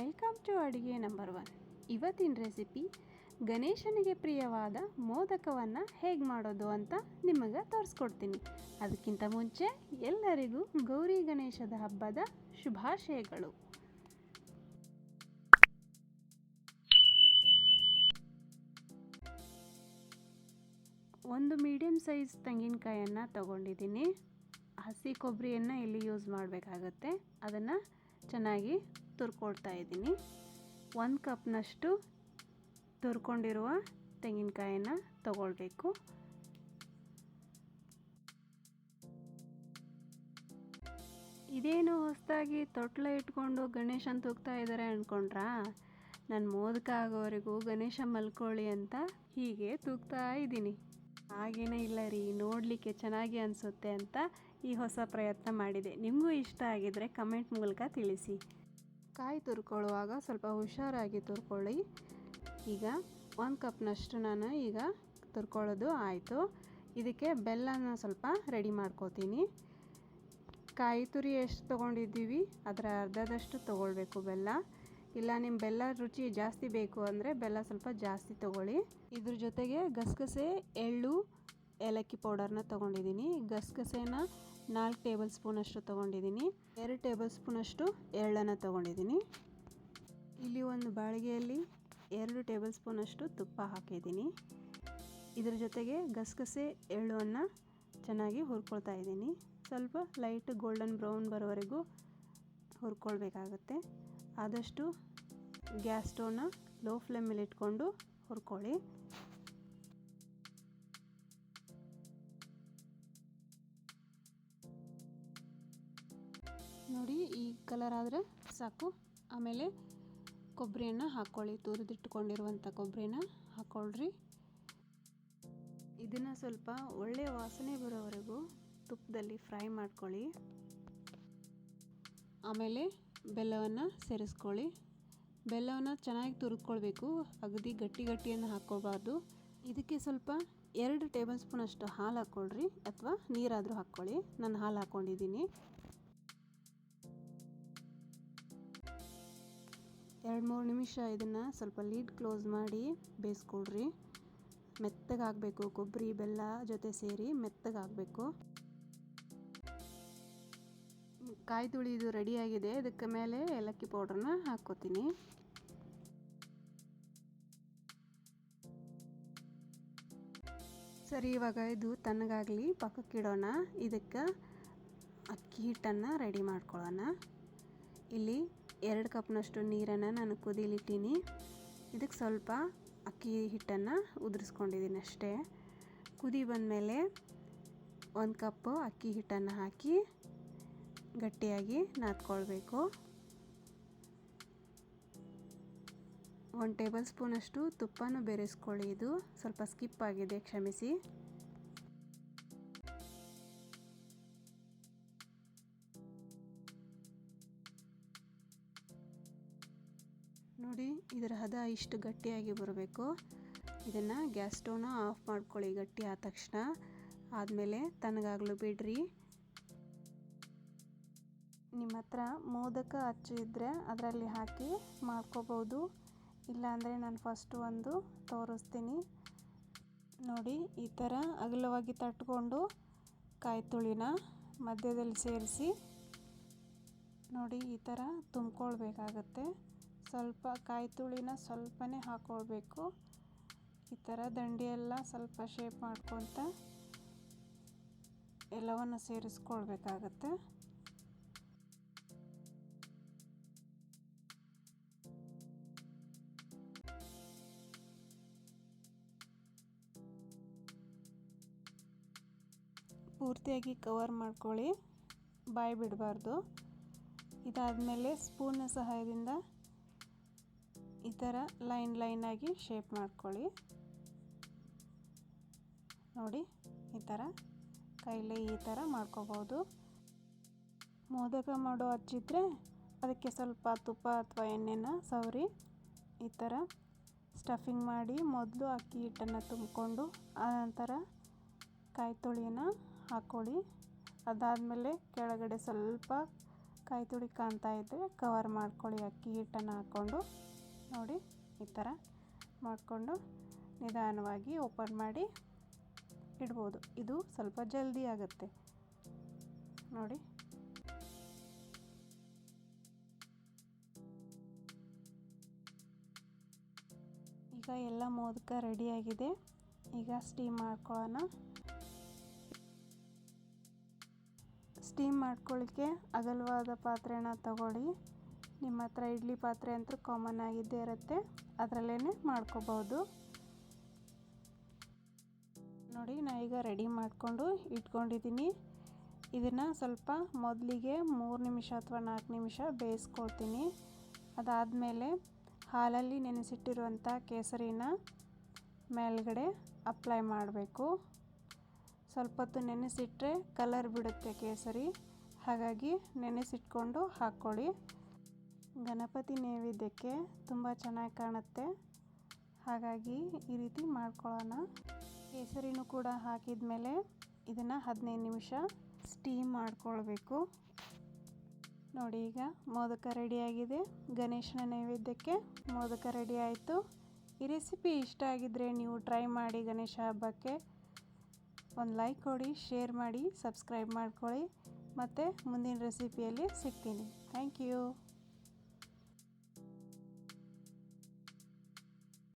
Welcome to ಅಡುಗೆ number one. ಇವತ್ತಿನ recipe, ಗಣೇಶನಿಗೆ ಪ್ರಿಯವಾದ ಮೋದಕವನ್ನು ಹೇಗೆ ಮಾಡೋದು ಅಂತ ನಿಮಗೆ ತೋರಿಸ್ಕೊಡ್ತೀನಿ. ಅದಕ್ಕಿಂತ ಮುಂಚೆ ಎಲ್ಲರಿಗೂ ಗೌರಿ ಗಣೇಶದ ಹಬ್ಬದ ಶುಭಾಶಯಗಳು. ಒಂದು ಮೀಡಿಯಮ್ ಸೈಜ್ ತೆಂಗಿನಕಾಯನ್ನು ತಗೊಂಡಿದ್ದೀನಿ. ಹಸಿ ಕೊಬ್ಬರಿಯನ್ನು ಇಲ್ಲಿ ಯೂಸ್ ಮಾಡಬೇಕಾಗತ್ತೆ. ಅದನ್ನು ಚೆನ್ನಾಗಿ ತುರ್ಕೊಳ್ತಾ ಇದ್ದೀನಿ. ಒಂದು ಕಪ್ನಷ್ಟು ತುರ್ಕೊಂಡಿರುವ ತೆಂಗಿನಕಾಯಿನ ತಗೊಳ್ಬೇಕು. ಇದೇನು ಹೊಸದಾಗಿ ತೊಟ್ಲ ಇಟ್ಕೊಂಡು ಗಣೇಶನ ತೂಗ್ತಾ ಇದ್ದಾರೆ ಅಂದ್ಕೊಂಡ್ರಾ ನಾನು ಮೋದಕ ಆಗೋವರೆಗೂ ಗಣೇಶ ಮಲ್ಕೊಳ್ಳಿ ಅಂತ ಹೀಗೆ ತೂಗ್ತಾ ಇದ್ದೀನಿ. ಹಾಗೇನೇ ಇಲ್ಲ ರೀ, ನೋಡಲಿಕ್ಕೆ ಚೆನ್ನಾಗಿ ಅನಿಸುತ್ತೆ ಅಂತ ಈ ಹೊಸ ಪ್ರಯತ್ನ ಮಾಡಿದೆ. ನಿಮಗೂ ಇಷ್ಟ ಆಗಿದರೆ ಕಮೆಂಟ್ ಮೂಲಕ ತಿಳಿಸಿ. ಕಾಯಿ ತುರ್ಕೊಳ್ಳುವಾಗ ಸ್ವಲ್ಪ ಹುಷಾರಾಗಿ ತುರ್ಕೊಳ್ಳಿ. ಈಗ ಒಂದು ಕಪ್ನಷ್ಟು ನಾನು ಈಗ ತುರ್ಕೊಳ್ಳೋದು ಆಯಿತು. ಇದಕ್ಕೆ ಬೆಲ್ಲನ ಸ್ವಲ್ಪ ರೆಡಿ ಮಾಡ್ಕೋತೀನಿ. ಕಾಯಿ ತುರಿ ಎಷ್ಟು ತೊಗೊಂಡಿದ್ದೀವಿ? ಅದರ ಅರ್ಧದಷ್ಟು ತೊಗೊಳ್ಬೇಕು ಬೆಲ್ಲ. ಇಲ್ಲ ನಿಮ್ಮ ಬೆಲ್ಲ ರುಚಿ ಜಾಸ್ತಿ ಬೇಕು ಅಂದರೆ ಬೆಲ್ಲ ಸ್ವಲ್ಪ ಜಾಸ್ತಿ ತೊಗೊಳ್ಳಿ. ಇದ್ರ ಜೊತೆಗೆ ಗಸಗಸೆ ಎಳ್ಳು ಏಲಕ್ಕಿ ಪೌಡರ್ನ ತೊಗೊಂಡಿದ್ದೀನಿ. ಗಸಗಸೆನ ನಾಲ್ಕು ಟೇಬಲ್ ಸ್ಪೂನಷ್ಟು ತೊಗೊಂಡಿದ್ದೀನಿ. ಎರಡು ಟೇಬಲ್ ಸ್ಪೂನಷ್ಟು ಎಳ್ಳನ್ನು ತೊಗೊಂಡಿದ್ದೀನಿ. ಇಲ್ಲಿ ಒಂದು ಬಾಳಿಗೆಯಲ್ಲಿ ಎರಡು ಟೇಬಲ್ ಸ್ಪೂನಷ್ಟು ತುಪ್ಪ ಹಾಕಿದ್ದೀನಿ. ಇದರ ಜೊತೆಗೆ ಗಸಗಸೆ ಎಳ್ಳುವನ್ನು ಚೆನ್ನಾಗಿ ಹುರ್ಕೊಳ್ತಾ ಇದ್ದೀನಿ. ಸ್ವಲ್ಪ ಲೈಟ್ ಗೋಲ್ಡನ್ ಬ್ರೌನ್ ಬರೋವರೆಗೂ ಹುರ್ಕೊಳ್ಬೇಕಾಗತ್ತೆ. ಆದಷ್ಟು ಗ್ಯಾಸ್ ಸ್ಟೋವ್ನ ಲೋ ಫ್ಲೇಮಲ್ಲಿ ಇಟ್ಕೊಂಡು ಹುರ್ಕೊಳ್ಳಿ. ನೋಡಿ ಈ ಕಲರ್ ಆದರೆ ಸಾಕು. ಆಮೇಲೆ ಕೊಬ್ಬರಿಯನ್ನು ಹಾಕ್ಕೊಳ್ಳಿ ತುರಿದಿಟ್ಟುಕೊಂಡಿರುವಂಥ ಕೊಬ್ಬರಿನ ಹಾಕ್ಕೊಳ್ಳ್ರಿ ಇದನ್ನು ಸ್ವಲ್ಪ ಒಳ್ಳೆಯ ವಾಸನೆ ಬರೋವರೆಗೂ ತುಪ್ಪದಲ್ಲಿ ಫ್ರೈ ಮಾಡ್ಕೊಳ್ಳಿ. ಆಮೇಲೆ ಬೆಲ್ಲವನ್ನು ಸೇರಿಸ್ಕೊಳ್ಳಿ. ಬೆಲ್ಲವನ್ನು ಚೆನ್ನಾಗಿ ತುರಿದ್ಕೊಳ್ಬೇಕು. ಅಗದಿ ಗಟ್ಟಿ ಗಟ್ಟಿಯನ್ನು ಹಾಕ್ಕೋಬಾರ್ದು ಇದಕ್ಕೆ ಸ್ವಲ್ಪ ಎರಡು ಟೇಬಲ್ ಸ್ಪೂನಷ್ಟು ಹಾಲು ಹಾಕ್ಕೊಳ್ರಿ ಅಥವಾ ನೀರಾದರೂ ಹಾಕ್ಕೊಳ್ಳಿ. ನಾನು ಹಾಲು ಹಾಕ್ಕೊಂಡಿದ್ದೀನಿ ಎರಡು ಮೂರು ನಿಮಿಷ ಇದನ್ನು ಸ್ವಲ್ಪ ಲೀಡ್ ಕ್ಲೋಸ್ ಮಾಡಿ ಬೇಯಿಸ್ಕೊಳ್ರಿ. ಮೆತ್ತಗಾಗಬೇಕು, ಕೊಬ್ಬರಿ, ಬೆಲ್ಲ ಜೊತೆ ಸೇರಿ ಮೆತ್ತಗಾಗಬೇಕು. ಕಾಯಿ ತುಳಿ ಇದು ರೆಡಿಯಾಗಿದೆ ಇದಕ್ಕೆ ಮೇಲೆ ಏಲಕ್ಕಿ ಪೌಡ್ರನ್ನ ಹಾಕ್ಕೋತೀನಿ. ಸರಿ, ಇವಾಗ ಇದು ತಣ್ಣಗಾಗಲಿ ಪಕ್ಕಕ್ಕಿಡೋಣ ಇದಕ್ಕೆ ಅಕ್ಕಿ ಹಿಟ್ಟನ್ನು ರೆಡಿ ಮಾಡ್ಕೊಳ್ಳೋಣ. ಇಲ್ಲಿ ಎರಡು ಕಪ್ನಷ್ಟು ನೀರನ್ನು ನಾನು ಕುದಿಲಿಟ್ಟೀನಿ. ಇದಕ್ಕೆ ಸ್ವಲ್ಪ ಅಕ್ಕಿ ಹಿಟ್ಟನ್ನು ಉದುರಿಸ್ಕೊಂಡಿದ್ದೀನಿ ಅಷ್ಟೇ. ಕುದಿ ಬಂದಮೇಲೆ ಒಂದು ಕಪ್ಪು ಅಕ್ಕಿ ಹಿಟ್ಟನ್ನು ಹಾಕಿ ಗಟ್ಟಿಯಾಗಿ ನಾದ್ಕೊಳ್ಬೇಕು. ಒಂದು ಟೇಬಲ್ ಸ್ಪೂನಷ್ಟು ತುಪ್ಪನೂ ಬೆರೆಸ್ಕೊಳ್ಳಿ. ಇದು ಸ್ವಲ್ಪ ಸ್ಕಿಪ್ ಆಗಿದೆ, ಕ್ಷಮಿಸಿ. ನೋಡಿ ಇದರ ಹದ ಇಷ್ಟು ಗಟ್ಟಿಯಾಗಿ ಬರಬೇಕು. ಇದನ್ನು ಗ್ಯಾಸ್ ಸ್ಟೌನ ಆಫ್ ಮಾಡ್ಕೊಳ್ಳಿ ಗಟ್ಟಿ ಆದ ತಕ್ಷಣ. ಆದಮೇಲೆ ತನಗಾಗಲು ಬಿಡ್ರಿ. ನಿಮ್ಮ ಹತ್ರ ಮೋದಕ ಅಚ್ಚು ಇದ್ದರೆ ಅದರಲ್ಲಿ ಹಾಕಿ ಮಾಡ್ಕೋಬೋದು. ಇಲ್ಲಾಂದರೆ ನಾನು ಫಸ್ಟು ಒಂದು ತೋರಿಸ್ತೀನಿ. ನೋಡಿ, ಈ ಥರ ಅಗಲವಾಗಿ ತಟ್ಕೊಂಡು ಕಾಯಿ ತುಳಿನ ಮಧ್ಯದಲ್ಲಿ ಸೇರಿಸಿ ನೋಡಿ ಈ ಥರ ತುಂಬ್ಕೊಳ್ಬೇಕಾಗತ್ತೆ. ಸ್ವಲ್ಪ ಕಾಯಿ ತುಳಿನ ಸ್ವಲ್ಪನೇ ಹಾಕ್ಕೊಳ್ಬೇಕು ಈ ಥರ ದಂಡಿ ಎಲ್ಲ ಸ್ವಲ್ಪ ಶೇಪ್ ಮಾಡ್ಕೊತ ಎಲ್ಲವನ್ನು ಸೇರಿಸ್ಕೊಳ್ಬೇಕಾಗತ್ತೆ. ಪೂರ್ತಿಯಾಗಿ ಕವರ್ ಮಾಡ್ಕೊಳ್ಳಿ. ಬಾಯಿ ಬಿಡಬಾರ್ದು. ಇದಾದಮೇಲೆ ಸ್ಪೂನ್ನ ಸಹಾಯದಿಂದ ಈ ಥರ ಲೈನ್ ಲೈನಾಗಿ ಶೇಪ್ ಮಾಡ್ಕೊಳ್ಳಿ. ನೋಡಿ, ಈ ಥರ ಕೈಲೇ ಈ ಥರ ಮಾಡ್ಕೋಬೋದು. ಮೋದಕ ಮಾಡೋ ಹಚ್ಚಿದ್ರೆ ಅದಕ್ಕೆ ಸ್ವಲ್ಪ ತುಪ್ಪ ಅಥವಾ ಎಣ್ಣೆನ ಸವರಿ ಈ ಥರ ಸ್ಟಫಿಂಗ್ ಮಾಡಿ ಮೊದಲು ಅಕ್ಕಿ ಹಿಟ್ಟನ್ನು ತುಂಬಿಕೊಂಡು ಆನಂತರ ಕಾಯಿ ತುಳಿನ ಹಾಕ್ಕೊಳ್ಳಿ ಅದಾದಮೇಲೆ ಕೆಳಗಡೆ ಸ್ವಲ್ಪ ಕಾಯಿ ತುಳಿ ಕಾಣ್ತಾ ಇದ್ದರೆ ಕವರ್ ಮಾಡ್ಕೊಳ್ಳಿ ಅಕ್ಕಿ ಹಿಟ್ಟನ್ನು ಹಾಕ್ಕೊಂಡು. ನೋಡಿ, ಈ ಥರ ಮಾಡಿಕೊಂಡು ನಿಧಾನವಾಗಿ ಓಪನ್ ಮಾಡಿ ಇಡ್ಬೋದು. ಇದು ಸ್ವಲ್ಪ ಜಲ್ದಿ ಆಗುತ್ತೆ. ನೋಡಿ. ಈಗ ಎಲ್ಲ ಮೋದಕ ರೆಡಿಯಾಗಿದೆ ಈಗ ಸ್ಟೀಮ್ ಮಾಡ್ಕೊಳ್ಳೋಣ. ಸ್ಟೀಮ್ ಮಾಡ್ಕೊಳ್ಳಿಕ್ಕೆ ಅಗಲವಾದ ಪಾತ್ರೆನ ತಗೊಳ್ಳಿ. ನಿಮ್ಮ ಹತ್ರ ಇಡ್ಲಿ ಪಾತ್ರೆ ಅಂತೂ ಕಾಮನ್ ಆಗಿದ್ದೇ ಇರುತ್ತೆ. ಅದರಲ್ಲೇ ಮಾಡ್ಕೋಬೋದು ನೋಡಿ, ನಾ ಈಗ ರೆಡಿ ಮಾಡಿಕೊಂಡು ಇಟ್ಕೊಂಡಿದ್ದೀನಿ. ಇದನ್ನು ಸ್ವಲ್ಪ ಮೊದಲಿಗೆ ಮೂರು ನಿಮಿಷ ಅಥವಾ ನಾಲ್ಕು ನಿಮಿಷ ಬೇಯಿಸ್ಕೊಳ್ತೀನಿ. ಅದಾದಮೇಲೆ ಹಾಲಲ್ಲಿ ನೆನೆಸಿಟ್ಟಿರುವಂಥ ಕೇಸರಿನ ಮೇಲ್ಗಡೆ ಅಪ್ಲೈ ಮಾಡಬೇಕು. ಸ್ವಲ್ಪ ಹೊತ್ತು ನೆನೆಸಿಟ್ರೆ ಕಲರ್ ಬಿಡುತ್ತೆ ಕೇಸರಿ. ಹಾಗಾಗಿ ನೆನೆಸಿಟ್ಕೊಂಡು ಹಾಕ್ಕೊಳ್ಳಿ. ಗಣಪತಿ ನೈವೇದ್ಯಕ್ಕೆ ತುಂಬ ಚೆನ್ನಾಗಿ ಕಾಣುತ್ತೆ. ಹಾಗಾಗಿ ಈ ರೀತಿ ಮಾಡ್ಕೊಳ್ಳೋಣ. ಕೇಸರಿನೂ ಕೂಡ ಹಾಕಿದ ಮೇಲೆ ಇದನ್ನು ಹದಿನೈದು ನಿಮಿಷ ಸ್ಟೀಮ್ ಮಾಡಿಕೊಳ್ಬೇಕು. ನೋಡಿ ಈಗ ಮೋದಕ ರೆಡಿಯಾಗಿದೆ ಗಣೇಶನ ನೈವೇದ್ಯಕ್ಕೆ ಮೋದಕ ರೆಡಿ ಆಯಿತು. ಈ ರೆಸಿಪಿ ಇಷ್ಟ ಆಗಿದ್ದರೆ ನೀವು ಟ್ರೈ ಮಾಡಿ ಗಣೇಶ ಹಬ್ಬಕ್ಕೆ. ಒಂದು ಲೈಕ್ ಕೊಡಿ ಶೇರ್ ಮಾಡಿ ಸಬ್ಸ್ಕ್ರೈಬ್ ಮಾಡ್ಕೊಳ್ಳಿ. ಮತ್ತು ಮುಂದಿನ ರೆಸಿಪಿಯಲ್ಲಿ ಸಿಗ್ತೀನಿ. Thank you